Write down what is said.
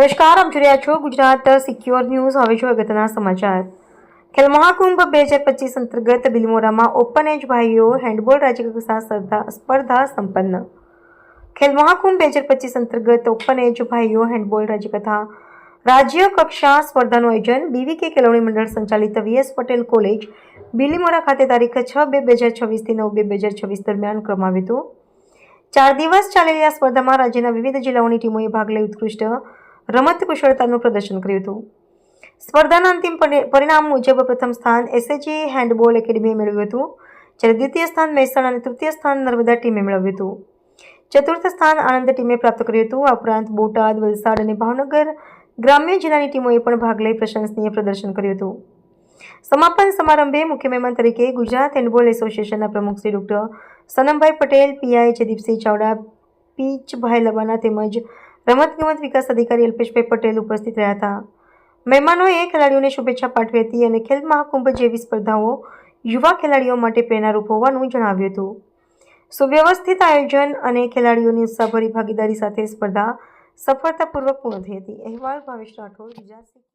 નમસ્કાર આપ જોઈ રહ્યા છો ગુજરાત સિક્યોર ન્યૂઝ. હવે જો અગત્યના સમાચાર. ખેલ મહાકુંભ બે હજાર પચીસ અંતર્ગત બિલમોરામાં ઓપન એજ ભાઈઓ હેન્ડબોલ રાજ્યકક્ષા સ્પર્ધા સંપન્ન. ખેલ મહાકુંભ બે હજાર પચીસ અંતર્ગત ઓપન એજ ભાઈઓ હેન્ડબોલ રાજ્યકથા રાજ્ય કક્ષા સ્પર્ધાનું આયોજન બીવીકે કેળવણી મંડળ સંચાલિત વીએસ પટેલ કોલેજ, બિલીમોરા ખાતે તારીખ છ બે બે હજાર છવ્વીસથી નવ બે બે હજાર છવ્વીસ દરમિયાન કરવામાં આવ્યું હતું. ચાર દિવસ ચાલેલી આ સ્પર્ધામાં રાજ્યના વિવિધ જિલ્લાઓની ટીમોએ ભાગ લઈ ઉત્કૃષ્ટ રમત કુશળતાનું પ્રદર્શન કર્યું હતું. સ્પર્ધાના અંતિમ પરિ- પરિણામ મુજબ પ્રથમ સ્થાન એસએજી હેન્ડબોલ એકેડમીએ મેળવ્યું હતું, જ્યારે દ્વિતીય સ્થાન મહેસાણા અને તૃતીય સ્થાન નર્મદા ટીમે મેળવ્યું હતું. ચતુર્થ સ્થાન આણંદ ટીમે પ્રાપ્ત કર્યું હતું. આ ઉપરાંત બોટાદ, વલસાડ અને ભાવનગર ગ્રામ્ય જિલ્લાની ટીમોએ પણ ભાગ લઈ પ્રશંસનીય પ્રદર્શન કર્યું હતું. સમાપન સમારંભે મુખ્ય મહેમાન તરીકે ગુજરાત હેન્ડબોલ એસોસિએશનના પ્રમુખ શ્રી ડૉક્ટર સનમભાઈ પટેલ પીઆઈ જયદીપસિંહ ચાવડા, પીચભાઈ લવાના તેમજ રમતગમત વિકાસ અધિકારી અલ્પેશભાઈ પટેલ ઉપસ્થિત રહ્યા હતા. મહેમાનોએ ખેલાડીઓને શુભેચ્છા પાઠવી હતી અને ખેલ મહાકુંભ જેવી સ્પર્ધાઓ યુવા ખેલાડીઓ માટે પ્રેરણારૂપ હોવાનું જણાવ્યું હતું. સુવ્યવસ્થિત આયોજન અને ખેલાડીઓની ઉત્સાહભરી ભાગીદારી સાથે સ્પર્ધા સફળતાપૂર્વક પૂર્ણ થઈ હતી. અહેવાલ ભાવેશ રાઠોડ શિક્ષક